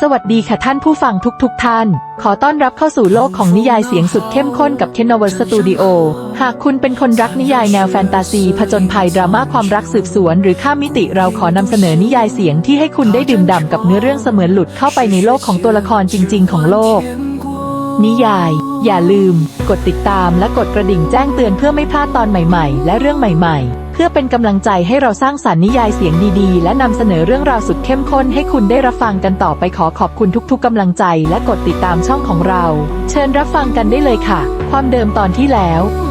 สวัสดีค่ะท่านผู้ฟังทุกๆทท่าน ขอต้อนรับเข้าสู่โลกของนิยายเสียงสุดเข้มข้นกับ k e n o v e r Studio หากคุณเป็นคนรักนิยายแนวแฟนตาซี ผจญภัยดราม่าความรักสืบสวน หรือข้ามมิติเราขอนำเสนอนิยายเสียงที่ให้คุณได้ดื่มด่ำกับเนื้อเรื่องเสมือนหลุดเข้าไปในโลกของตัวละครจริง ๆ ของโลก นิยาย อย่าลืม กดติดตามและกดกระดิ่งแจ้งเตือนเพื่อไม่พลาดตอนใหม่ ๆ และเรื่องใหม่ ๆ พื่อเป็นกำลังใจให้เราสร้างสรรค์นิยายเสียงดีๆ และนำเสนอเรื่องราวสุดเข้มข้นให้คุณได้รับฟังกันต่อไปขอขอบคุณทุกๆกำลังใจและกดติดตามช่องของเรา เชิญรับฟังกันได้เลยค่ะ ความเดิมตอนที่แล้ว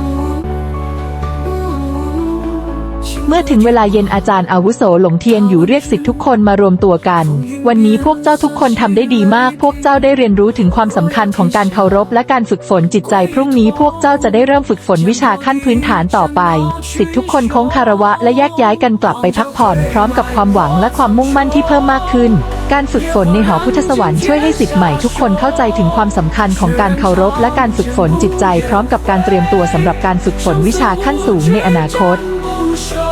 เมื่อถึงเวลาเย็นอาจารย์อาวุโสหลงเทียนอยู่เรียกสิทธิ์ทุกคนมารวมตัวกัน วันนี้พวกเจ้าทุกคนทำได้ดีมาก พวกเจ้าได้เรียนรู้ถึงความสำคัญของการเคารพและการฝึกฝนจิตใจ พรุ่งนี้พวกเจ้าจะได้เริ่มฝึกฝนวิชาขั้นพื้นฐานต่อไป สิทธิ์ทุกคนโค้งคารวะและแยกย้ายกันกลับไปพักผ่อน พร้อมกับความหวังและความมุ่งมั่นที่เพิ่มมากขึ้น การฝึกฝนในหอพุทธสวรรค์ช่วยให้สิทธิ์ใหม่ทุกคนเข้าใจถึงความสำคัญของการเคารพและการฝึกฝนจิตใจ พร้อมกับการเตรียมตัวสำหรับการฝึกฝนวิชาขั้นสูงในอนาคต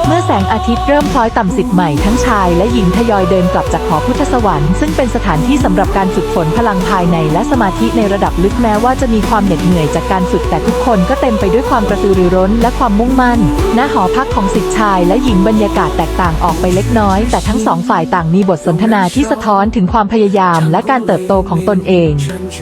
เมื่อแสงอาทิตย์เริ่มคล้อยต่ำสิทธิ์ใหม่ทั้งชายและหญิงทยอยเดินกลับจากหอพุทธสวรรค์ซึ่งเป็นสถานที่สำหรับการฝึกฝนพลังภายในและสมาธิในระดับลึกแม้ว่าจะมีความเหน็ดเหนื่อยจากการฝึกแต่ทุกคนก็เต็มไปด้วยความกระตือรือร้นและความมุ่งมั่นณหอพักของสิทธิ์ชายและหญิงบรรยากาศแตกต่างออกไปเล็กน้อย แต่ทั้งสองฝ่ายต่างมีบทสนทนาที่สะท้อนถึงความพยายามและการเติบโตของตนเอง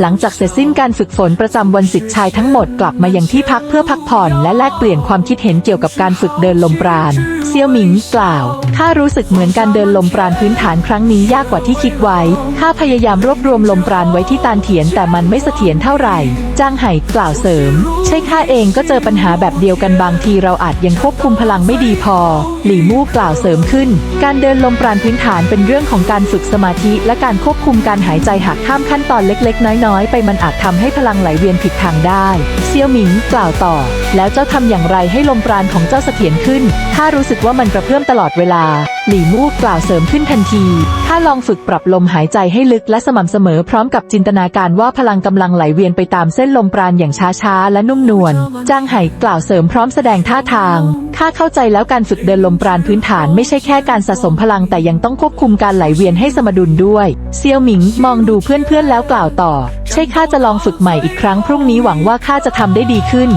หลังจากเสร็จสิ้นการฝึกฝนประจำวันสิทธิ์ชายทั้งหมดกลับมายังที่พักเพื่อพักผ่อนและแลกเปลี่ยนความคิดเห็นเกี่ยวกับการฝึกเดินลมปราณ เซียวหมิงกล่าวข้ารู้สึกเหมือนการเดินลมปราณพื้นฐานครั้งนี้ยากกว่าที่คิดไว้ข้าพยายามรวบรวมลมปราณไว้ที่ตานเถียนแต่มันไม่เสถียรเท่าไหร่จางไห่กล่าวเสริม ใช่ข้าเองก็เจอปัญหาแบบเดียวกันบางทีเราอาจยังควบคุมพลังไม่ดีพอ หลี่มู่กล่าวเสริมขึ้น การเดินลมปราณพื้นฐานเป็นเรื่องของการฝึกสมาธิ และการควบคุมการหายใจหากข้ามขั้นตอนเล็ก ๆ น้อยๆ ไปมันอาจทำให้พลังไหลเวียนผิดทางได้ เซียวหมิงกล่าวต่อ แล้วเจ้าทำอย่างไรให้ลมปราณของเจ้าเสถียรขึ้น ข้ารู้สึกว่ามันกระเพื่อมตลอดเวลา หลี่มู่กล่าวเสริมขึ้นทันที ข้าลองฝึกปรับลมหายใจให้ลึกและสม่ำเสมอพร้อมกับจินตนาการว่าพลังกำลังไหลเวียนไปตามเส้นลมปราณอย่างช้าๆ และนุ่มนวล จางไห่กล่าวเสริมพร้อมแสดงท่าทาง ข้าเข้าใจแล้วการฝึกเดินลมปราณพื้นฐานไม่ใช่แค่การสะสมพลังแต่ยังต้องควบคุมการไหลเวียนให้สมดุลด้วย เซียวหมิงมองดูเพื่อนๆแล้วกล่าวต่อ ใช่ข้าจะลองฝึกใหม่อีกครั้งพรุ่งนี้หวังว่าข้าจะทำได้ดีขึ้น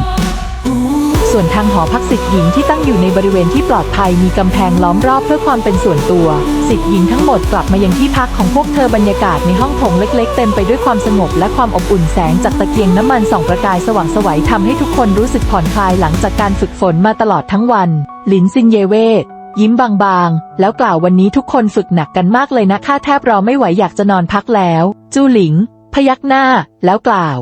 ส่วนทางหอพักสิทธิ์หญิงที่ตั้งอยู่ในบริเวณที่ปลอดภัยมีกำแพงล้อมรอบเพื่อความเป็นส่วนตัว สิทธิ์หญิงทั้งหมดกลับมายังที่พักของพวกเธอบรรยากาศในห้องโถงเล็กๆ เต็มไปด้วยความสงบและความอบอุ่นแสงจากตะเกียงน้ำมันส่องประกายสว่างสวัยทำให้ทุกคนรู้สึกผ่อนคลายหลังจากการฝึกฝนมาตลอดทั้งวันหลินซินเยเวทยิ้มบางๆ แล้วกล่าววันนี้ทุกคนฝึกหนักกันมากเลยนะข้าแทบรอไม่ไหวอยากจะนอนพักแล้ว จูหลิง พยักหน้าแล้วกล่าว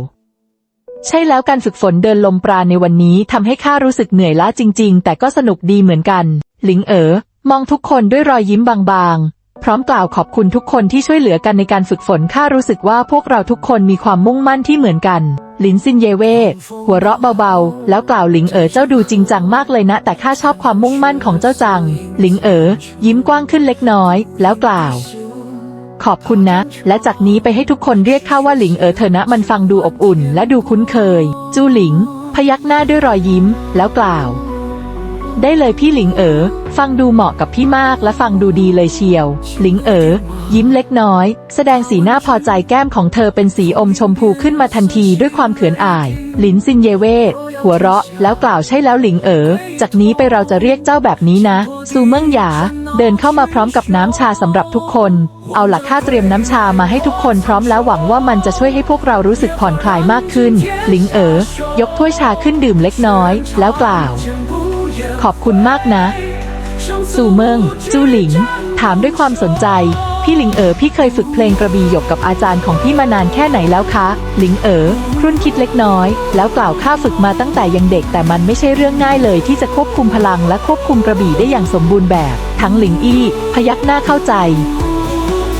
ใช่แล้วการฝึกฝนเดินลมปราณในวันนี้ทำให้ข้ารู้สึกเหนื่อยล้าจริง ๆ แต่ก็สนุกดีเหมือนกัน หลิงเอ๋อมองทุกคนด้วยรอยยิ้มบางๆ พร้อมกล่าวขอบคุณทุกคนที่ช่วยเหลือกันในการฝึกฝนข้ารู้สึกว่าพวกเราทุกคนมีความมุ่งมั่นที่เหมือนกัน หลินซินเยเว่หัวเราะเบาๆ แล้วกล่าวหลิงเอ๋อเจ้าดูจริงจังมากเลยนะ แต่ข้าชอบความมุ่งมั่นของเจ้าจัง หลิงเอ๋อยิ้มกว้างขึ้นเล็กน้อย แล้วกล่าว ขอบคุณนะ และจากนี้ไปให้ทุกคนเรียกข้าว่าหลิงเอ๋อเธอนะมันฟังดูอบอุ่น และดูคุ้นเคย จูหลิง พยักหน้าด้วยรอยยิ้ม แล้วกล่าว ได้เลยพี่หลิงเอ๋อ ฟังดูเหมาะกับพี่มากและฟังดูดีเลยเชียว หลิงเอ๋อ ยิ้มเล็กน้อย แสดงสีหน้าพอใจแก้มของเธอเป็นสีอมชมพูขึ้นมาทันทีด้วยความเขินอาย หลินซินเยเว่หัวเราะแล้วกล่าวใช่แล้วหลิงเอ๋อ จากนี้ไปเราจะเรียกเจ้าแบบนี้นะ ซูเมิ่งหยา เดินเข้ามาพร้อมกับน้ำชาสำหรับทุกคน เอาหลักค่าเตรียมน้ำชามาให้ทุกคนพร้อมแล้วหวังว่ามันจะช่วยให้พวกเรารู้สึกผ่อนคลายมากขึ้น หลิงเอ๋อ ยกถ้วยชาขึ้นดื่มเล็กน้อย แล้วกล่าว ขอบคุณมากนะ สู่เมิงจูหลิง ถามด้วยความสนใจ พี่หลิงเอ๋อพี่เคยฝึกเพลงกระบี่หยกกับอาจารย์ของพี่มานานแค่ไหนแล้วคะ หลิงเอ๋อครุ่นคิดเล็กน้อย แล้วกล่าวข้าฝึกมาตั้งแต่ยังเด็กแต่มันไม่ใช่เรื่องง่ายเลยที่จะควบคุมพลังและควบคุมกระบี่ได้อย่างสมบูรณ์แบบ ทั้งหลิงอี้ พยักหน้าเข้าใจ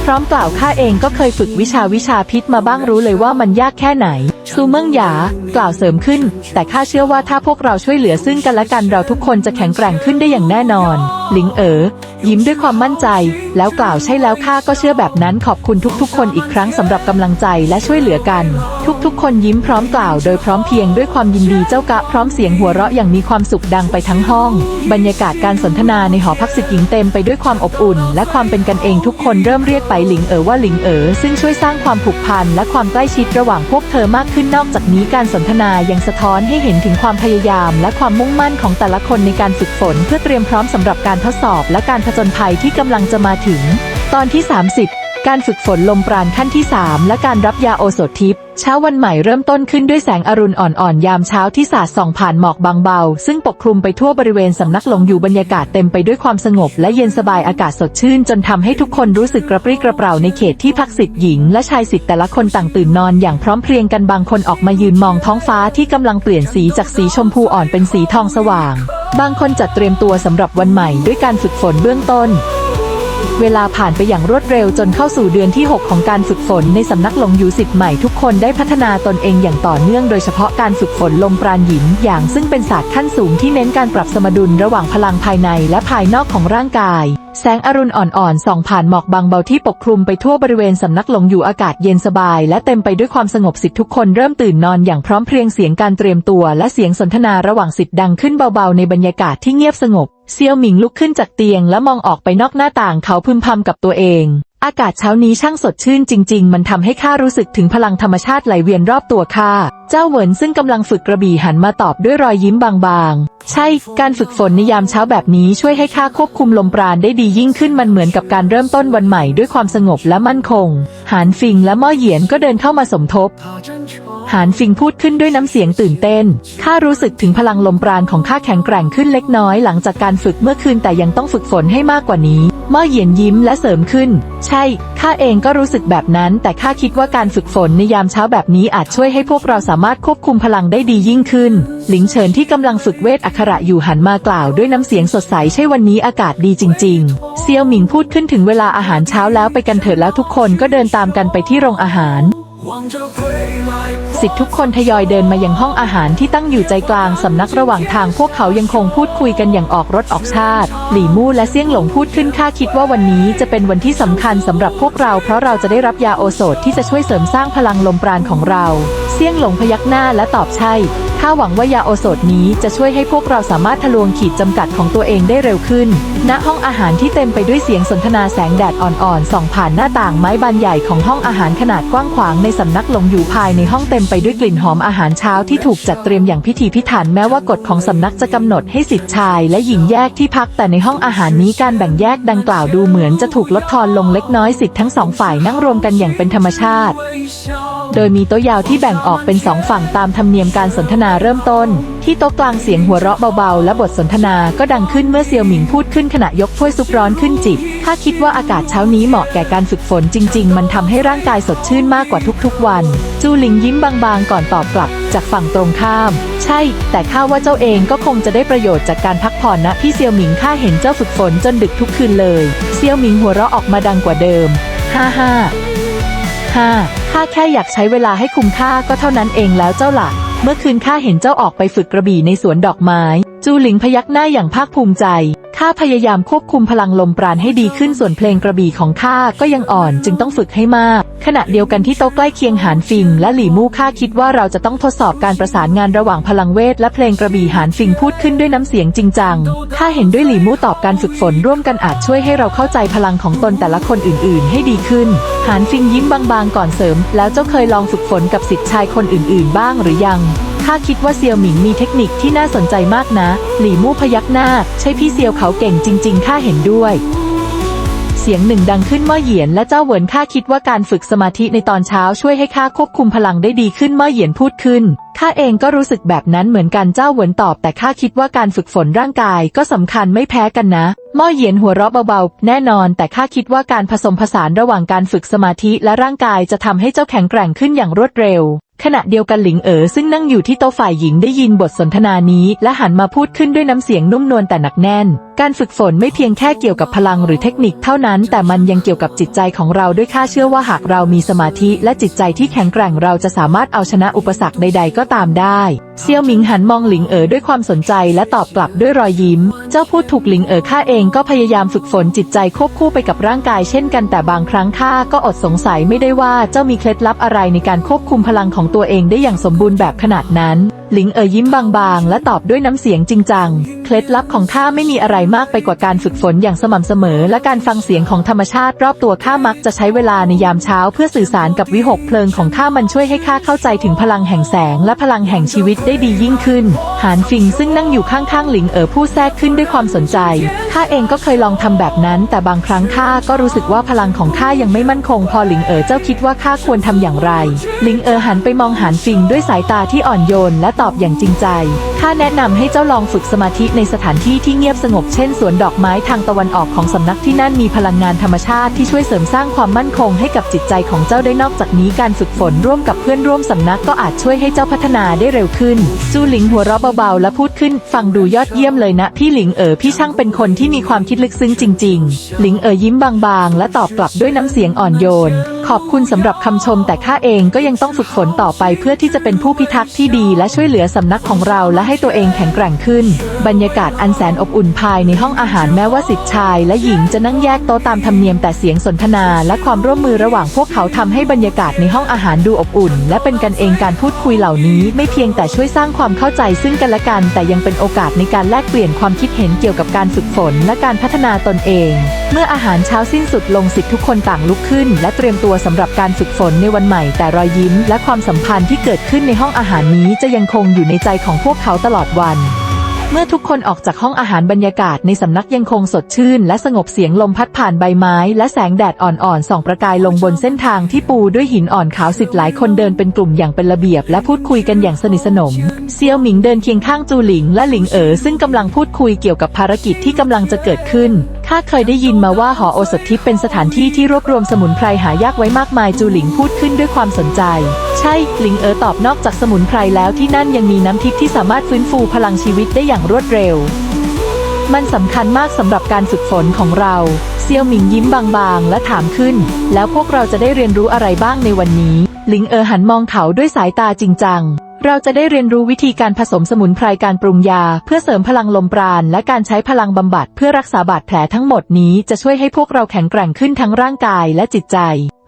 พร้อมกล่าวข้าเองก็เคยฝึกวิชาวิชาพิษมาบ้างรู้เลยว่ามันยากแค่ไหนซูเมิงหยา กล่าวเสริมขึ้น แต่ข้าเชื่อว่าถ้าพวกเราช่วยเหลือซึ่งกันและกันเราทุกคนจะแข็งแกร่งขึ้นได้อย่างแน่นอน หลิงเอ๋อยิ้มด้วยความมั่นใจ แล้วกล่าวใช่แล้วข้าก็เชื่อแบบนั้นขอบคุณทุกๆ คนอีกครั้งสำหรับกำลังใจและช่วยเหลือกัน ทุกๆ คนยิ้มพร้อมกล่าวโดยพร้อมเพียงด้วยความยินดีเจ้ากะพร้อมเสียงหัวเราะอย่างมีความสุขดังไปทั้งห้อง บรรยากาศการสนทนาในหอพักสิทธิ์หญิงเต็มไปด้วยความอบอุ่น และความเป็นกันเองทุกคนเริ่มเรียกไปหลิงเอ๋อว่าหลิงเอ๋อซึ่งช่วยสร้างความผูกพันและความใกล้ชิดระหว่างพวกเธอมากขึ้นนอกจากนี้การสนทนายังสะท้อนให้เห็นถึงความพยายาม และความมุ่งมั่นของแต่ละคนในการฝึกฝน เพื่อเตรียมพร้อมสำหรับการทดสอบ และการผจญภัยที่กำลังจะมาถึง ตอนที่ 30 การฝึกฝนลมปราณขั้นที่ 3 และการรับยาโอสถทิพย์เช้าวันใหม่เริ่มต้นขึ้นด้วยแสงอรุณอ่อนๆ ยามเช้าที่สาดส่องผ่านหมอกบางเบา ซึ่งปกคลุมไปทั่วบริเวณสำนักหลงอยู่บรรยากาศเต็มไปด้วยความสงบและเย็นสบายอากาศสดชื่น จนทำให้ทุกคนรู้สึกกระปรี้กระเปร่าในเขตที่พักสิทธิ์หญิงและชายสิทธิ์แต่ละคนต่างตื่นนอนอย่างพร้อมเพรียงกันบางคนออกมายืนมองท้องฟ้าที่กำลังเปลี่ยนสีจากสีชมพูอ่อนเป็นสีทองสว่าง บางคนจัดเตรียมตัวสำหรับวันใหม่ด้วยการฝึกฝนเบื้องต้น เวลาผ่านไปอย่างรวดเร็วจนเข้าสู่เดือนที่ 6 ของการฝึกฝนในสำนักลงยูสิทธิ์ใหม่ทุกคนได้พัฒนาตนเองอย่างต่อเนื่องโดยเฉพาะการฝึกฝนลมปราณหยินอย่างซึ่งเป็นศาสตร์ขั้นสูงที่เน้นการปรับสมดุลระหว่างพลังภายในและภายนอกของร่างกายแสงอรุณอ่อนๆส่องผ่านหมอกบางเบาที่ปกคลุมไปทั่วบริเวณสำนักหลงอยู่อากาศเย็นสบาย และเต็มไปด้วยความสงบสิทธิ์ทุกคนเริ่มตื่นนอนอย่างพร้อมเพรียงเสียงการเตรียมตัวและเสียงสนทนาระหว่างสิทธิ์ดังขึ้นเบาๆในบรรยากาศที่เงียบสงบ เซียวหมิงลุกขึ้นจากเตียงและมองออกไปนอกหน้าต่างเขาพึมพำกับตัวเอง อากาศเช้านี้ช่างสดชื่นจริง ๆ มันทำให้ข้ารู้สึกถึงพลังธรรมชาติไหลเวียนรอบตัวข้า เจ้าเหวินซึ่งกำลังฝึกกระบี่หันมาตอบด้วยรอยยิ้มบางๆ ใช่ การฝึกฝนในยามเช้าแบบนี้ช่วยให้ข้าควบคุมลมปราณได้ดียิ่งขึ้นมันเหมือนกับการเริ่มต้นวันใหม่ด้วยความสงบและมั่นคง หานฟิงและม่อเหยียนก็เดินเข้ามาสมทบ หานฟิงพูดขึ้นด้วยน้ำเสียงตื่นเต้น ข้ารู้สึกถึงพลังลมปราณของข้าแข็งแกร่งขึ้นเล็กน้อยหลังจากการฝึกเมื่อคืนแต่ยังต้องฝึกฝนให้มากกว่านี้ม่อเหยียนยิ้มและเสริมขึ้น ใช่ ข้าเองก็รู้สึกแบบนั้น แต่ข้าคิดว่าการฝึกฝนในยามเช้าแบบนี้อาจช่วยให้พวกเราสามารถควบคุมพลังได้ดียิ่งขึ้น หลิงเฉินที่กำลังฝึกเวทอักขระอยู่หันมากล่าวด้วยน้ำเสียงสดใสใช่วันนี้อากาศดีจริง ๆ เซียวหมิงพูดขึ้นถึงเวลาอาหารเช้าแล้วไปกันเถิดแล้วทุกคนก็เดินตามกันไปที่โรงอาหาร สิทธิ์ทุกคนทยอยเดินมายังห้องอาหารที่ตั้งอยู่ใจกลางสำนักระหว่างทางพวกเขายังคงพูดคุยกันอย่างออกรถออกชาติ หลี่มู่และเซี่ยงหลงพูดขึ้นข้าคิดว่าวันนี้จะเป็นวันที่สำคัญสำหรับพวกเราเพราะเราจะได้รับยาโอโสถที่จะช่วยเสริมสร้างพลังลมปราณของเรา เซี่ยงหลงพยักหน้าและตอบใช่ ข้าหวังว่ายาโอโสถนี้จะช่วยให้พวกเราสามารถทะลวงขีดจำกัดของตัวเองได้เร็วขึ้น ณ ห้องอาหารที่เต็มไปด้วยเสียงสนทนาแสงแดดอ่อนๆ ส่องผ่านหน้าต่างไม้บานใหญ่ของห้องอาหารขนาดกว้างขวางในสำนักหลงอยู่ภายในห้องเต็มไปด้วยกลิ่นหอมอาหารเช้าที่ถูกจัดเตรียมอย่างพิถีพิถันแม้ว่ากฎของสำนักจะกำหนดให้สิทธิ์ชาย และหญิงแยกที่พักแต่ในห้องอาหารนี้การแบ่งแยกดังกล่าวดูเหมือนจะถูกลดทอนลงเล็กน้อยสิทธิ์ทั้งสองฝ่ายนั่งรวมกันอย่างเป็นธรรมชาติ โดยมีโต๊ะยาวที่แบ่งออกอกเป็นสองฝั่งตามธรรมเนียมการสนทนาเริ่มต้น ที่โต๊ะกลางเสียงหัวเราะเบาๆ และบทสนทนาก็ดังขึ้นเมื่อเซียวหมิงพูดขึ้นขณะยกถ้วยซุปร้อนขึ้นจิบถ้าคิดว่าอากาศเช้านี้เหมาะแก่การฝึกฝนจริง ๆ มันทำให้ร่างกายสดชื่นมากกว่าทุกๆวัน จูหลิงยิ้มบางๆ ก่อนตอบกลับ จากฝั่งตรงข้าม ใช่ แต่ข้าว่าเจ้าเองก็คงจะได้ประโยชน์จากการพักผ่อนนะพี่เซียวหมิงข้าเห็นเจ้าฝึกฝนจนดึกทุกคืนเลย เซียวหมิงหัวเราะออกมาดังกว่าเดิม ฮ่าฮ่าห้า ข้าแค่อยากใช้เวลาให้คุ้มค่าก็เท่านั้นเองแล้วเจ้าหล่ะเมื่อคืนข้าเห็นเจ้าออกไปฝึกกระบี่ในสวนดอกไม้ จูหลิงพยักหน้าอย่างภาคภูมิใจ ข้าพยายามควบคุมพลังลมปราณให้ดีขึ้นส่วนเพลงกระบี่ของข้าก็ยังอ่อนจึงต้องฝึกให้มาก ขณะเดียวกันที่โต๊ะใกล้เคียงหานฟิง และหลี่มู่ข้าคิดว่าเราจะต้องทดสอบการประสานงานระหว่างพลังเวทและเพลงกระบี่หานฟิงพูดขึ้นด้วยน้ำเสียงจริงจังข้าเห็นด้วยหลี่มู่ตอบการฝึกฝนร่วมกันอาจช่วยให้เราเข้าใจพลังของตนแต่ละคนอื่น ๆ ให้ดีขึ้น หานฟิงยิ้มบางๆ ก่อนเสริม แล้วเจ้าเคยลองฝึกฝนกับสิทธิ์ชายคนอื่น ๆ บ้างหรือยัง ข้าคิดว่าเซียวหมิงมีเทคนิคที่น่าสนใจมากนะ หลี่มู่พยักหน้า ใช่พี่เซียวเขาเก่งจริง ๆ ข้าเห็นด้วย เสียงหนึ่งดังขึ้นเมื่อเหยียนและเจ้าเหวินข้าคิดว่าการฝึกสมาธิในตอนเช้าช่วยให้ข้าควบคุมพลังได้ดีขึ้นเมื่อเหยียนพูดขึ้น ข้าเองก็รู้สึกแบบนั้นเหมือนกันเจ้าเหวินตอบ แต่ข้าคิดว่าการฝึกฝนร่างกายก็สำคัญไม่แพ้กันนะเมื่อเหยียนหัวเราะเบาๆ แน่นอน แต่ข้าคิดว่าการผสมผสานระหว่างการฝึกสมาธิและร่างกายจะทำให้เจ้าแข็งแกร่งขึ้นอย่างรวดเร็ว ขณะเดียวกันหลิงเอ๋อซึ่งนั่งอยู่ที่โต๊ะฝ่ายหญิงได้ยินบทสนทนานี้ และหันมาพูดขึ้นด้วยน้ำเสียงนุ่มนวลแต่หนักแน่น การฝึกฝนไม่เพียงแค่เกี่ยวกับพลังหรือเทคนิคเท่านั้น แต่มันยังเกี่ยวกับจิตใจของเราด้วยข้าเชื่อว่าหากเรามีสมาธิและจิตใจที่แข็งแกร่งเราจะสามารถเอาชนะอุปสรรคใด ๆ ก็ตามได้เซียวหมิงหันมองหลิงเอ๋อด้วยความสนใจและตอบกลับด้วยรอยยิ้ม เจ้าพูดถูกหลิงเอ๋อข้าเองก็พยายามฝึกฝนจิตใจควบคู่ไปกับร่างกายเช่นกันแต่บางครั้งข้าก็อดสงสัยไม่ได้ว่าเจ้ามีเคล็ดลับอะไรในการควบคุมพลังของตัวเองได้อย่างสมบูรณ์แบบขนาดนั้น หลิงเอ๋อยิ้มบางๆ และตอบด้วยน้ำเสียงจริงจัง เคล็ดลับของข้าไม่มีอะไรมากไปกว่าการฝึกฝนอย่างสม่ำเสมอ และการฟังเสียงของธรรมชาติรอบตัวข้ามักจะใช้เวลาในยามเช้า เพื่อสื่อสารกับวิหกเพลิงของข้ามันช่วยให้ข้าเข้าใจถึงพลังแห่งแสง และพลังแห่งชีวิตได้ดียิ่งขึ้น หานฟิงซึ่งนั่งอยู่ข้างๆหลิงเอ๋อผู้แทรกขึ้นด้วยความสนใจข้าเองก็เคยลองทำแบบนั้น แต่บางครั้งข้าก็รู้สึกว่าพลังของข้ายังไม่มั่นคง พอหลิงเอ๋อเจ้าคิดว่าข้าควรทำอย่างไร หลิงเอ๋อหันไปมองหานฟิงด้วยสายตาที่อ่อนโยนและตอบอย่างจริงใจ ข้าแนะนำให้เจ้าลองฝึกสมาธิในสถานที่ที่เงียบสงบเช่นสวนดอกไม้ทางตะวันออกของสำนักที่นั่นมีพลังงานธรรมชาติที่ช่วยเสริมสร้างความมั่นคงให้กับจิตใจของเจ้าได้นอกจากนี้การฝึกฝนร่วมกับเพื่อนร่วมสำนักก็อาจช่วยให้เจ้าพัฒนาได้เร็วขึ้นจูหลิงหัวเราะเบาๆและพูดขึ้น ฟังดูยอดเยี่ยมเลยนะ พี่หลิงเอ๋อพี่ช่างเป็นคนที่มีความคิดลึกซึ้งจริง ๆ หลิงเอ๋อยิ้มบางๆ และตอบกลับด้วยน้ำเสียงอ่อนโยน ขอบคุณสำหรับคำชมแต่ข้าเองก็ยังต้องฝึกฝนต่อไปเพื่อที่จะเป็นผู้พิทักษ์ที่ดีและช่วยเหลือสำนักของเราและให้ให้ตัวเองแข็งแกร่งขึ้น บรรยากาศอันแสนอบอุ่นภายในห้องอาหารแม้ว่าสิทธิ์ชายและหญิงจะนั่งแยกโต๊ะตามธรรมเนียมแต่เสียงสนทนาและความร่วมมือระหว่างพวกเขาทำให้บรรยากาศในห้องอาหารดูอบอุ่น และเป็นกันเองการพูดคุยเหล่านี้ ไม่เพียงแต่ช่วยสร้างความเข้าใจซึ่งกันและกัน แต่ยังเป็นโอกาสในการแลกเปลี่ยนความคิดเห็นเกี่ยวกับการฝึกฝนและการพัฒนาตนเอง เมื่ออาหารเช้าสิ้นสุดลงสิทธิ์ทุกคนต่างลุกขึ้น และเตรียมตัวสำหรับการฝึกฝนในวันใหม่ แต่รอยยิ้ม และความสัมพันธ์ที่เกิดขึ้นในห้องอาหารนี้จะยังคงอยู่ในใจของพวกเขาตลอดวัน เมื่อทุกคนออกจากห้องอาหารบรรยากาศในสำนักยังคงสดชื่น และสงบเสียงลมพัดผ่านใบไม้ และแสงแดดอ่อนๆส่องประกายลงบนเส้นทางที่ปูด้วยหินอ่อนขาวสิทธิ์หลายคนเดินเป็นกลุ่มอย่างเป็นระเบียบ และพูดคุยกันอย่างสนิทสนม เซียวหมิงเดินเคียงข้างจูหลิงและหลิงเอ๋อซึ่งกำลังพูดคุยเกี่ยวกับภารกิจที่กำลังจะเกิดขึ้นข้าเคยได้ยินมาว่าหอโอสถทิพย์เป็นสถานที่ที่รวบรวมสมุนไพรหายากไว้มากมายจูหลิงพูดขึ้นด้วยความสนใจ ใช่หลิงเอ๋อตอบนอกจากสมุนไพรแล้วที่นั่นยังมีน้ำทิพย์ที่สามารถฟื้นฟูพลังชีวิตได้อย่างรวดเร็ว มันสำคัญมากสำหรับการฝึกฝนของเรา เซียวหมิงยิ้มบางๆ และถามขึ้น แล้วพวกเราจะได้เรียนรู้อะไรบ้างในวันนี้หลิงเอ๋อหันมองเขาด้วยสายตาจริงจัง เราจะได้เรียนรู้วิธีการผสมสมุนไพรการปรุงยา เพื่อเสริมพลังลมปราณและการใช้พลังบำบัดเพื่อรักษาบาดแผลทั้งหมดนี้จะช่วยให้พวกเราแข็งแกร่งขึ้นทั้งร่างกายและจิตใจ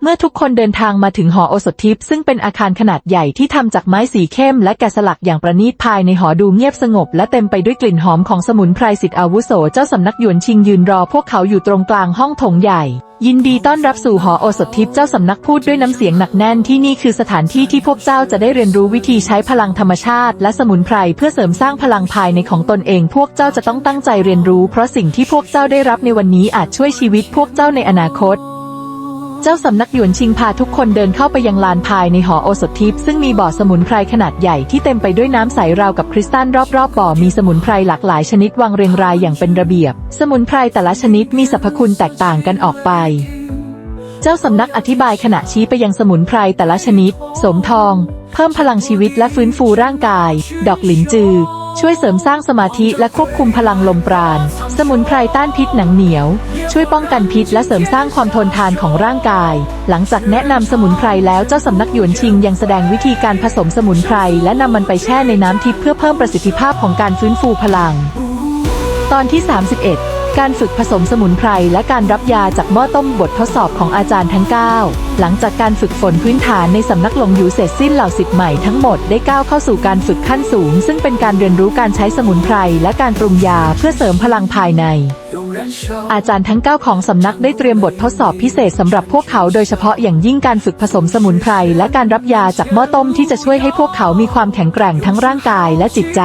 เมื่อทุกคนเดินทางมาถึงหอโอสถทิพย์ซึ่งเป็นอาคารขนาดใหญ่ที่ทำจากไม้สีเข้มและแกะสลักอย่างประณีตภายในหอดูเงียบสงบ และเต็มไปด้วยกลิ่นหอมของสมุนไพรสิทธิอาวุโสเจ้าสำนักหยวนชิงยืนรอพวกเขาอยู่ตรงกลางห้องโถงใหญ่ ยินดีต้อนรับสู่หอโอสถทิพย์เจ้าสำนักพูดด้วยน้ำเสียงหนักแน่นที่นี่คือสถานที่ที่พวกเจ้าจะได้เรียนรู้วิธีใช้พลังธรรมชาติ และสมุนไพรเพื่อเสริมสร้างพลังภายในของตนเอง พวกเจ้าจะต้องตั้งใจเรียนรู้ เพราะสิ่งที่พวกเจ้าได้รับในวันนี้อาจช่วยชีวิตพวกเจ้าในอนาคต เจ้าสำนักหยวนชิงพาทุกคนเดินเข้าไปยังลานภายในหอโอสถทิพย์ซึ่งมีบ่อสมุนไพรขนาดใหญ่ที่เต็มไปด้วยน้ำใสราวกับคริสตัลรอบๆบบ่อมีสมุนไพรหลากหลายชนิดวางเรียงรายอย่างเป็นระเบียบ สมุนไพรแต่ละชนิดมีสรรพคุณแตกต่างกันออกไป เจ้าสำนักอธิบายขณะชี้ไปยังสมุนไพรแต่ละชนิด สมทอง เพิ่มพลังชีวิตและฟื้นฟูร่างกาย ดอกหลินจือ ช่วยเสริมสร้างสมาธิและควบคุมพลังลมปราณ สมุนไพรต้านพิษหนังเหนียว ช่วยป้องกันพิษและเสริมสร้างความทนทานของร่างกาย หลังจากแนะนำสมุนไพรแล้วเจ้าสำนักหยวนชิงยังแสดงวิธีการผสมสมุนไพรและนำมันไปแช่ในน้ำทิพย์เพื่อเพิ่มประสิทธิภาพของการฟื้นฟูพลัง ตอนที่ 31 การฝึกผสมสมุนไพรและการรับยาจากหม้อต้มบททดสอบของอาจารย์ทั้ง 9 หลังจากการฝึกฝนพื้นฐานในสำนักหลงอยู่เสร็จสิ้นเหล่าสิทธิ์ใหม่ทั้งหมดได้ก้าวเข้าสู่การฝึกขั้นสูง ซึ่งเป็นการเรียนรู้การใช้สมุนไพรและการปรุงยาเพื่อเสริมพลังภายใน อาจารย์ทั้ง 9 ของสำนักได้เตรียมบททดสอบพิเศษสำหรับพวกเขาโดยเฉพาะอย่างยิ่งการฝึกผสมสมุนไพรและการรับยาจากหม้อต้มที่จะช่วยให้พวกเขามีความแข็งแกร่งทั้งร่างกายและจิตใจ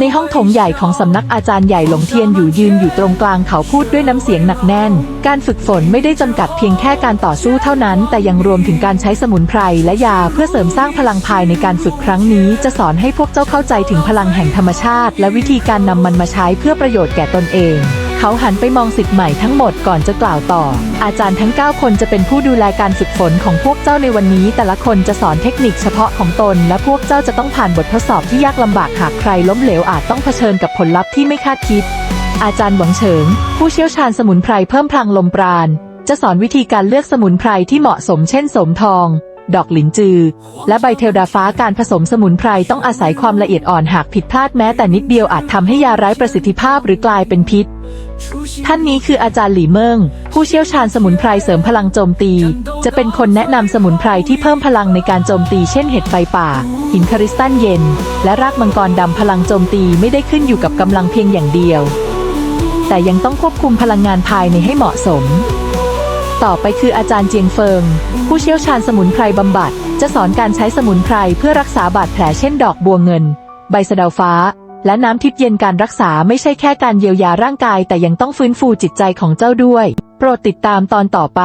ในห้องโถงใหญ่ของสำนักอาจารย์ใหญ่หลงเทียนอยู่ยืนอยู่ตรงกลางเขาพูดด้วยน้ำเสียงหนักแน่น การฝึกฝนไม่ได้จำกัดเพียงแค่การต่อสู้เท่านั้น แต่ยังรวมถึงการใช้สมุนไพรและยาเพื่อเสริมสร้างพลังภายในการฝึกครั้งนี้จะสอนให้พวกเจ้าเข้าใจถึงพลังแห่งธรรมชาติ และวิธีการนำมันมาใช้เพื่อประโยชน์แก่ตนเอง เขาหันไปมองสิทธิ์ใหม่ทั้งหมดก่อนจะกล่าวต่อ อาจารย์ทั้ง 9 คนจะเป็นผู้ดูแลการฝึกฝนของพวกเจ้าในวันนี้ แต่ละคนจะสอนเทคนิคเฉพาะของตน และพวกเจ้าจะต้องผ่านบททดสอบที่ยากลำบากหากใครล้มเหลวอาจต้องเผชิญกับผลลัพธ์ที่ไม่คาดคิด อาจารย์หวังเฉิง ผู้เชี่ยวชาญสมุนไพรเพิ่มพลังลมปราณจะสอนวิธีการเลือกสมุนไพรที่เหมาะสมเช่นสมทอง ดอกหลินจือ และใบเทลดาฟ้าการผสมสมุนไพรต้องอาศัยความละเอียดอ่อนหากผิดพลาดแม้แต่นิดเดียวอาจทำให้ยาไร้ประสิทธิภาพหรือกลายเป็นพิษ ท่านนี้คืออาจารย์หลี่เมิงผู้เชี่ยวชาญสมุนไพรเสริมพลังโจมตี จะเป็นคนแนะนำสมุนไพรที่เพิ่มพลังในการโจมตีเช่นเห็ดไฟป่า หินคาริสตัลเย็น และรากมังกรดำพลังโจมตีไม่ได้ขึ้นอยู่กับกำลังเพียงอย่างเดียว แต่ยังต้องควบคุมพลังงานภายในให้เหมาะสม ต่อไปคืออาจารย์เจียงเฟิง ผู้เชี่ยวชาญสมุนไพรบำบัด จะสอนการใช้สมุนไพรเพื่อรักษาบาดแผลเช่นดอกบัวเงิน ใบสะเดาฟ้า และน้ำทิพย์เย็นการรักษาไม่ใช่แค่การเยียวยาร่างกาย แต่ยังต้องฟื้นฟูจิตใจของเจ้าด้วย โปรดติดตามตอนต่อไป